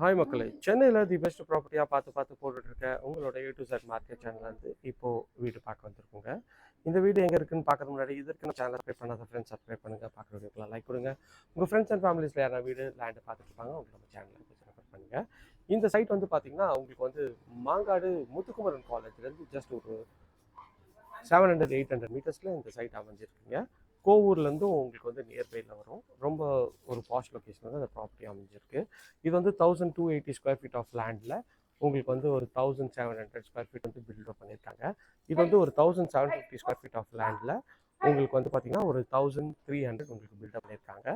Hi மக்களே. சென்னையில் the best ப்ராப்பர்ட்டியாக பார்த்து பார்த்து போட்டுட்டு இருக்க உங்களோட ஏ டு செட் மார்க்கெட் சேனல்லேருந்து இப்போது வீடு பார்க்க வந்திருக்கோங்க. இந்த வீடு எங்கே இருக்குன்னு பார்க்கறது முன்னாடி இதற்கு சேனல் சப்ஸ்கிரைப் பண்ணாத ஃப்ரெண்ட்ஸ் சப்ஸ்கிரைப் பண்ணுங்கள் பார்க்குற வீடியோக்கெல்லாம் லைக் கொடுங்க. உங்கள் ஃப்ரெண்ட்ஸ் அண்ட் ஃபேமிலிஸில் யாராவது வீடு லேண்டு அவங்க நம்ம சேனலில் ரெஃபர் பண்ணுங்கள் இந்த சைட் வந்து பார்த்தீங்கன்னா உங்களுக்கு வந்து மாங்காடு முத்துக்குமரன் காலேஜ்லேருந்து ஜஸ்ட் ஒரு செவன் ஹண்ட்ரட் எயிட் ஹண்ட்ரட் மீட்டர்ஸில் இந்த சைட் அமைஞ்சிருக்குங்க. கோவூர்லேருந்தும் உங்களுக்கு வந்து நியர்பையில் வரும். ரொம்ப ஒரு பாஷ் லொக்கேஷனில் தான் அந்த ப்ராப்பர்ட்டி அமைஞ்சிருக்கு. இது வந்து thousand two eighty square feet of லேண்டில் உங்களுக்கு வந்து ஒரு thousand seven hundred square feet வந்து பில்டப் பண்ணியிருக்காங்க. இது வந்து ஒரு thousand seven fifty square feet of லேண்டில் உங்களுக்கு வந்து பார்த்தீங்கன்னா ஒரு தௌசண்ட் த்ரீ ஹண்ட்ரட் உங்களுக்கு பில்டப் பண்ணியிருக்காங்க.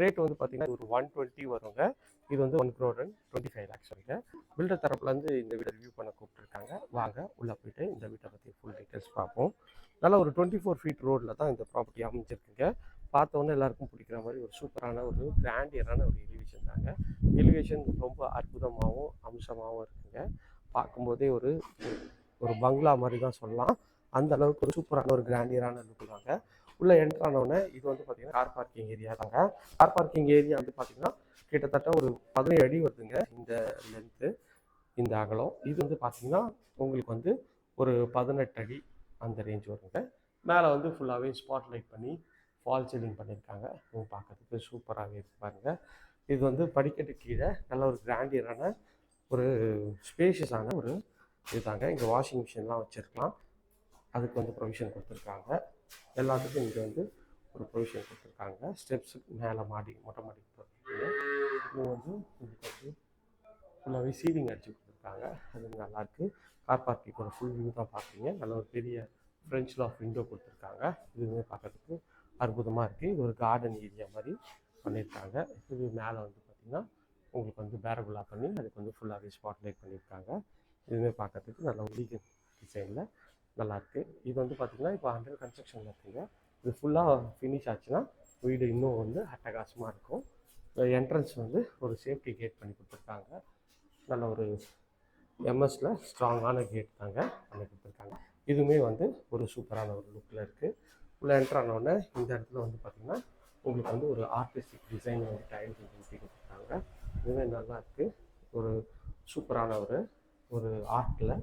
ரேட் வந்து பார்த்தீங்கன்னா ஒரு ஒன் டுவெண்ட்டி வருங்க. இது வந்து one crore and twenty five lakhs வருங்க பில்டர் தரப்புலேருந்து இந்த வீட்டை ரிவ்யூ பண்ண கூப்பிட்டுருக்காங்க. வாங்க உள்ளே போயிட்டு இந்த வீட்டை பற்றி ஃபுல் டீட்டெயில்ஸ் பார்ப்போம். நல்ல ஒரு டுவெண்ட்டி ஃபோர் ஃபீட் ரோட்டில் தான் இந்த ப்ராப்பர்ட்டி அமைஞ்சிருக்குங்க. பார்த்தோன்னே எல்லாருக்கும் பிடிக்கிற மாதிரி ஒரு சூப்பரான ஒரு கிராண்டியரான ஒரு எலிவேஷன் தாங்க. எலிவேஷன் ரொம்ப அற்புதமாகவும் அம்சமாகவும் இருக்குங்க. பார்க்கும்போதே ஒரு ஒரு பங்களா மாதிரி தான் சொல்லலாம். அந்த அளவுக்கு ஒரு சூப்பரான ஒரு கிராண்டியரான லுக்கு தாங்க. உள்ளே என்ட்ரு ஆனவுடனே இது வந்து பார்த்தீங்கன்னா கார் பார்க்கிங் ஏரியா தாங்க. கார் பார்க்கிங் ஏரியா வந்து பார்த்தீங்கன்னா கிட்டத்தட்ட ஒரு பதினேழு அடி வருதுங்க. இந்த லென்த்து இந்த அகலம். இது வந்து பார்த்தீங்கன்னா உங்களுக்கு வந்து ஒரு பதினெட்டு அடி அந்த ரேஞ்ச் வருங்க. மேலே வந்து ஃபுல்லாகவே ஸ்பாட் லைட் பண்ணி ஃபால் சீலிங் பண்ணியிருக்காங்க ரூம் பார்க்கறதுக்கு சூப்பராகவே இருக்கு பாருங்க. இது வந்து படிக்கட்டு கீழே நல்ல ஒரு கிராண்டியரான ஒரு ஸ்பேஷியஸான ஒரு இதுதாங்க. இங்கே வாஷிங் மிஷின்லாம் வச்சுருக்கலாம். அதுக்கு வந்து ப்ரொவிஷன் கொடுத்துருக்காங்க. எல்லாத்துக்கும் இங்கே வந்து ஒரு ப்ரொவிஷன் கொடுத்துருக்காங்க. ஸ்டெப்ஸுக்கு மேலே மாடி மொட்டை மாடி போகிறதுக்கு இது வந்து இதுக்கு வந்து ஃபுல்லாகவே சீலிங் அடிச்சு கொடுத்துருக்காங்க. அது நல்லாயிருக்கு கார் பார்க்கிங் ஒரு ஃபுல் வியூ தான் பார்க்குறீங்க நல்ல ஒரு பெரிய ஃப்ரெஞ்சில் ஆஃப் விண்டோ கொடுத்துருக்காங்க. இதுவுமே பார்க்கறதுக்கு அற்புதமாக இருக்குது இது ஒரு கார்டன் ஏரியா மாதிரி பண்ணியிருக்காங்க இது மேலே வந்து பார்த்திங்கன்னா உங்களுக்கு வந்து பேரகுலா பண்ணி அதுக்கு வந்து ஃபுல்லாகவே ஸ்பாட் லைட் பண்ணியிருக்காங்க இதுவுமே பார்க்கறதுக்கு நல்ல ஒலிக டிசைனில் நல்லாயிருக்கு இது வந்து பார்த்திங்கன்னா இப்போ அண்டர் கன்ஸ்ட்ரக்ஷனில் இருக்குங்க இது ஃபுல்லாக ஃபினிஷ் ஆச்சுன்னா வீடு இன்னும் வந்து அட்டகாசமாக இருக்கும். என்ட்ரன்ஸ் வந்து ஒரு சேஃப்டி கேட் பண்ணி கொடுத்துருக்காங்க. நல்ல ஒரு எம்எஸ்சில் ஸ்ட்ராங்கான கேட் தாங்க பண்ணி கொடுத்துருக்காங்க இதுவுமே வந்து ஒரு சூப்பரான ஒரு லுக்கில் இருக்குது உள்ள என்ட்ரு ஆனவுடனே இந்த இடத்துல வந்து பார்த்திங்கன்னா உங்களுக்கு வந்து ஒரு ஆர்டிஸ்டிக் டிசைன் வந்து டைம் ஊற்றி கொடுத்துருக்காங்க. இதுவே நல்லா இருக்குது ஒரு சூப்பரான ஒரு ஒரு ஆர்ட்டில்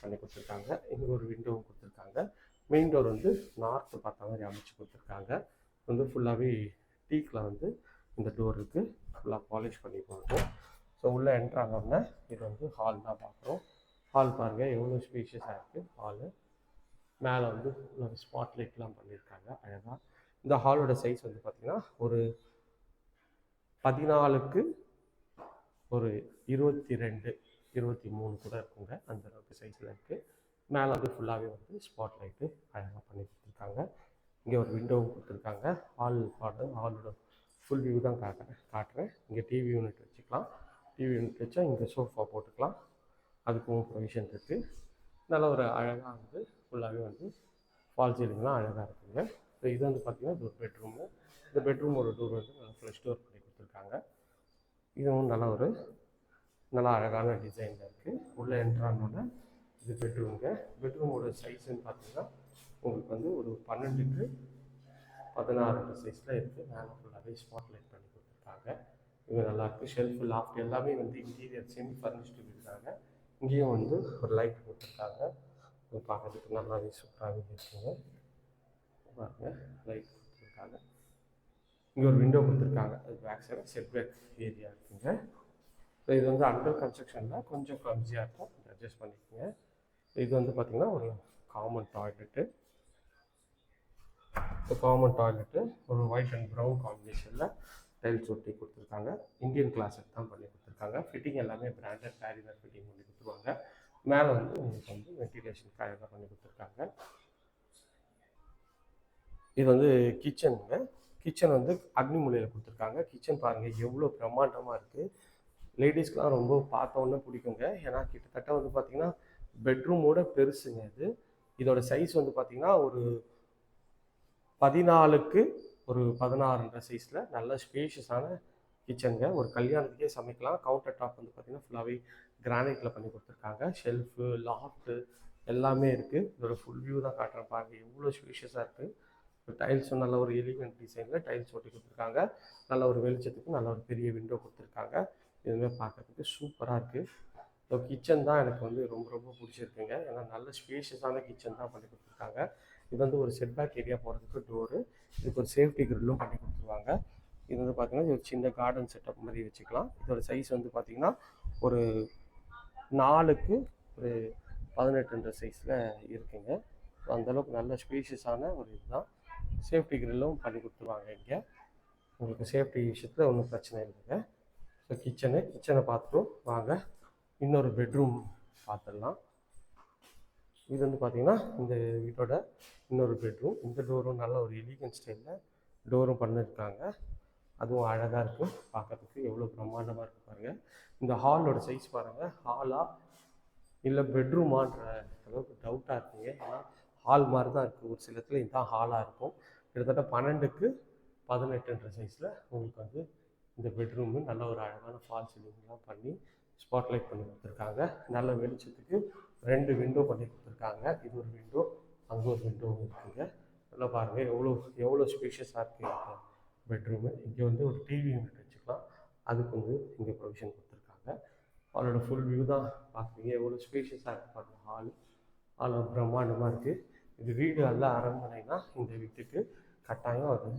பண்ணி கொடுத்துருக்காங்க. இங்கே ஒரு விண்டோவும் கொடுத்துருக்காங்க. மெயின் டோர் வந்து நார்த்து பார்த்த மாதிரி அமைச்சு கொடுத்துருக்காங்க. வந்து ஃபுல்லாகவே டீக்கில் வந்து இந்த டோருக்கு ஃபுல்லாக பாலிஷ் பண்ணி போகிறோம் ஸோ உள்ளே என்ட்ரு இது வந்து ஹால் தான் பார்க்குறோம். ஹால் பாருங்கள் எவ்வளோ ஸ்பீஷியஸாக இருக்குது ஹாலு மேலே வந்து ஒரு ஸ்பாட் லைட்லாம் பண்ணியிருக்காங்க அழகாக இந்த ஹாலோட சைஸ் வந்து பார்த்திங்கன்னா ஒரு பதினாலுக்கு ஒரு இருபத்தி ரெண்டு இருபத்தி மூணு கூட இருக்குங்க. அந்த அளவுக்கு சைஸில் இருக்குது மேலே வந்து ஃபுல்லாகவே வந்து ஸ்பாட் லைட்டு அழகாக பண்ணி கொடுத்துருக்காங்க. இங்கே ஒரு விண்டோவும் கொடுத்துருக்காங்க. ஹால் பாட்டு ஹாலோட ஃபுல் வியூ தான் காட்டுறேன். காட்டுறேன். இங்கே டிவி யூனிட் வச்சுக்கலாம். டிவி யூனிட் வச்சா இங்கே சோஃபா போட்டுக்கலாம். அதுக்கும் ப்ரொவிஷன் இருக்குது நல்ல ஒரு அழகாக வந்து ஃபுல்லாகவே வந்து ஃபால் சீலிங்லாம் அழகாக இருக்குங்க. ஸோ இது வந்து பார்த்திங்கன்னா இது ஒரு பெட்ரூமு இந்த பெட்ரூம் ஒரு டோர் வந்து நல்லா ஃப்ரெஷ் டோர் பண்ணி கொடுத்துருக்காங்க. இதுவும் நல்ல ஒரு நல்லா அழகான டிசைனில் இருக்குது உள்ளே என்ட்ரானோட இது பெட்ரூமுங்க பெட்ரூமோட சைஸ்ன்னு பார்த்தீங்கன்னா உங்களுக்கு வந்து ஒரு பன்னெண்டுக்கு பதினாறு சைஸில் இருக்குது மேலே ஃபுல்லாகவே ஸ்பாட் லைட் இங்கே நல்லாயிருக்கு ஷெல்ஃபு லாஃப்ட் எல்லாமே வந்து இன்டீரியர் செமி ஃபர்னிஷ்டு இருக்காங்க. இங்கேயும் வந்து ஒரு லைட் கொடுத்துருக்காங்க பார்க்கறதுக்கு நல்லாவே சூப்பராகவே இருக்குங்க. பாருங்க லைட் கொடுத்துருக்காங்க இங்கே ஒரு விண்டோ கொடுத்துருக்காங்க. அது பேக் சைடு ஏரியா இருக்குங்க. ஸோ இது வந்து அண்டர் கன்ஸ்ட்ரக்ஷனில் கொஞ்சம் கிளம்ஸியாக இருக்கும். கொஞ்சம் அட்ஜஸ்ட் பண்ணிக்கோங்க. இது வந்து பார்த்திங்கன்னா ஒரு காமன் டாய்லெட்டு காமன் டாய்லெட்டு ஒரு ஒயிட் அண்ட் ப்ரௌன் காம்பினேஷனில் டைல்ஸ் ஒட்டி கொடுத்துருக்காங்க. இந்தியன் கிளாஸட் தான் பண்ணி கொடுத்துருக்காங்க. ஃபிட்டிங் எல்லாமே பிராண்டட் பேரிவர் ஃபிட்டிங் பண்ணி கொடுத்துருவாங்க. மேலே வந்து உங்களுக்கு வந்து வென்டிலேஷன் அழகாக பண்ணி கொடுத்துருக்காங்க. இது வந்து கிச்சனுங்க கிச்சன் வந்து அக்னி மூலையில் கொடுத்துருக்காங்க. கிச்சன் பாருங்கள் எவ்வளோ பிரம்மாண்டமாக இருக்குது லேடிஸ்க்கெலாம் ரொம்ப பார்த்தோன்னே பிடிக்குங்க. ஏன்னா கிட்டத்தட்ட வந்து பார்த்திங்கன்னா பெட்ரூமோட பெருசுங்க இது. இதோட சைஸ் வந்து பார்த்திங்கன்னா ஒரு பதினாலுக்கு ஒரு பதினாறுன்ற சைஸில் நல்ல ஸ்பேஷியஸான கிச்சனுங்க ஒரு கல்யாணத்துக்கே சமைக்கலாம். கவுண்டர் டாப் வந்து பார்த்திங்கன்னா ஃபுல்லாகவே கிரானைட்டில் பண்ணி கொடுத்துருக்காங்க. ஷெல்ஃபு லாஃப்ட்டு எல்லாமே இருக்குது இதோட ஃபுல் வியூ தான் காட்டுறேன் பாருங்க. எவ்வளோ ஸ்பேஷியஸாக இருக்குது டைல்ஸும் நல்ல ஒரு எலிகண்ட் டிசைனில் டைல்ஸ் ஒட்டி கொடுத்துருக்காங்க. நல்ல ஒரு வெளிச்சத்துக்கு நல்ல ஒரு பெரிய விண்டோ கொடுத்துருக்காங்க. இதுவுமே பார்க்கறதுக்கு சூப்பராக இருக்குது ஸோ கிச்சன் தான் எனக்கு வந்து ரொம்ப ரொம்ப பிடிச்சிருக்குங்க. ஏன்னா நல்ல ஸ்பேஷியஸான கிச்சன் தான் பண்ணி கொடுத்துருக்காங்க. இது வந்து ஒரு செட்பேக் ஏரியா போகிறதுக்கு டோரு இதுக்கு ஒரு சேஃப்டி கிரில்லும் பண்ணி கொடுத்துருவாங்க. இது வந்து பார்த்தீங்கன்னா இது ஒரு சின்ன கார்டன் செட்டப் மாதிரி வச்சுக்கலாம். இதோட சைஸ் வந்து பார்த்தீங்கன்னா ஒரு நாலுக்கு ஒரு பதினெட்டுன்ற சைஸில் இருக்குங்க. ஸோ அந்தளவுக்கு நல்ல ஸ்பேஷியஸான ஒரு இதுதான். சேஃப்டி கிரில்லும் பண்ணி கொடுத்துருவாங்க இங்கே. உங்களுக்கு சேஃப்டி விஷயத்தில் ஒன்றும் பிரச்சனை இல்லைங்க. ஸோ கிச்சனு கிச்சனை பார்த்துட்டும். வாங்க. இன்னொரு பெட்ரூம் பார்த்துடலாம். இது வந்து பார்த்திங்கன்னா இந்த வீட்டோட இன்னொரு பெட்ரூம் இந்த டோரும் நல்ல ஒரு எலிகன் ஸ்டைலில் டோரும் பண்ணியிருக்காங்க அதுவும் அழகாக இருக்கும் பார்க்கறதுக்கு எவ்வளோ பிரம்மாண்டமாக இருக்கும் பாருங்கள் இந்த ஹாலோட சைஸ் பாருங்கள் ஹாலா இல்லை பெட்ரூமான்ற அளவுக்கு டவுட்டாக இருக்குங்க. ஏன்னா ஹால் மாதிரி தான் இருக்குது ஒரு சில இடத்துல இதுதான் ஹாலாக இருக்கும். கிட்டத்தட்ட பன்னெண்டுக்கு பதினெட்டுன்ற சைஸில் உங்களுக்கு வந்து இந்த பெட்ரூமு நல்ல ஒரு அழகான ஃபால் சீலிங்லாம் பண்ணி ஸ்பாட்லைட் பண்ணி கொடுத்துருக்காங்க. நல்ல வெளிச்சத்துக்கு ரெண்டு விண்டோ பண்ணி கொடுத்துருக்காங்க. இது ஒரு விண்டோ அங்கே ஒரு விண்டோ இருக்குங்க. நல்லா பாருங்கள் எவ்வளோ எவ்வளோ ஸ்பேஷியஸாக இருக்குது இந்த பெட்ரூமு இங்கே வந்து ஒரு டிவி யூனிட் வச்சுக்கலாம். அதுக்கு வந்து இங்கே ப்ரொவிஷன் கொடுத்துருக்காங்க. ஹாலோட ஃபுல் வியூ தான் பார்க்குறீங்க எவ்வளோ ஸ்பேஷியஸாக இருக்குது பாருங்க ஹால் ஹால் பிரம்மாண்டமாக இருக்குது இது வீடு நல்ல அரண்மனைனா இந்த வீட்டுக்கு கட்டாயம் அது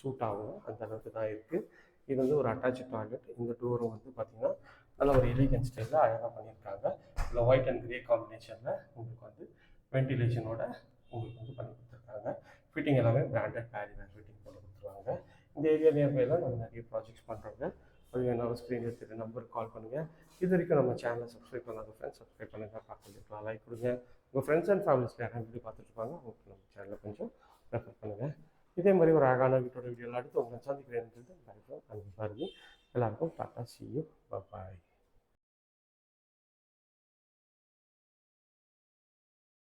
சூட் ஆகும். அந்த அளவுக்கு தான் இருக்குது இது வந்து ஒரு அட்டாச் டாய்லெட் இந்த டோரும் வந்து பார்த்திங்கன்னா நல்ல ஒரு எலிகன் ஸ்டைலில் அழகாக பண்ணியிருக்காங்க. இதில் ஒயிட் அண்ட் கிரே காம்பினேஷனில் உங்களுக்கு வந்து வென்டிலேஷனோட உங்களுக்கு வந்து பண்ணி கொடுத்துருக்காங்க. ஃபிட்டிங் எல்லாமே பிராண்டட் பேரிவேர் ஃபிட்டிங் பண்ணி கொடுத்துருவாங்க. இந்த ஏரியா நியர்பையில் நம்ம நிறைய ப்ராஜெக்ட்ஸ் பண்ணுறோங்க அது வேணாலும் ஸ்க்ரீன் தெரியும் நம்பருக்கு கால் பண்ணுங்கள் இது வரைக்கும் நம்ம சேனலை சப்ஸ்கிரைப் பண்ணாத ஃப்ரெண்ட்ஸ் சப்ஸ்கிரைப் பண்ணுங்கள் பார்க்கலாம் லைக் கொடுங்க. உங்கள் ஃப்ரெண்ட்ஸ் அண்ட் ஃபேமிலிஸ்க்கு யாரும் வீடியோ பார்த்துருப்பாங்க உங்களுக்கு நம்ம சேனலை கொஞ்சம் ரெஃபர் பண்ணுங்கள் இதே மாதிரி ஒரு அழகான வீட்டோட வீடியோவில் அடுத்து உங்களை சந்திக்கிறேன். அன்பு கண்டிப்பாக எல்லாருக்கும் டாட்டா சி யூ பாய்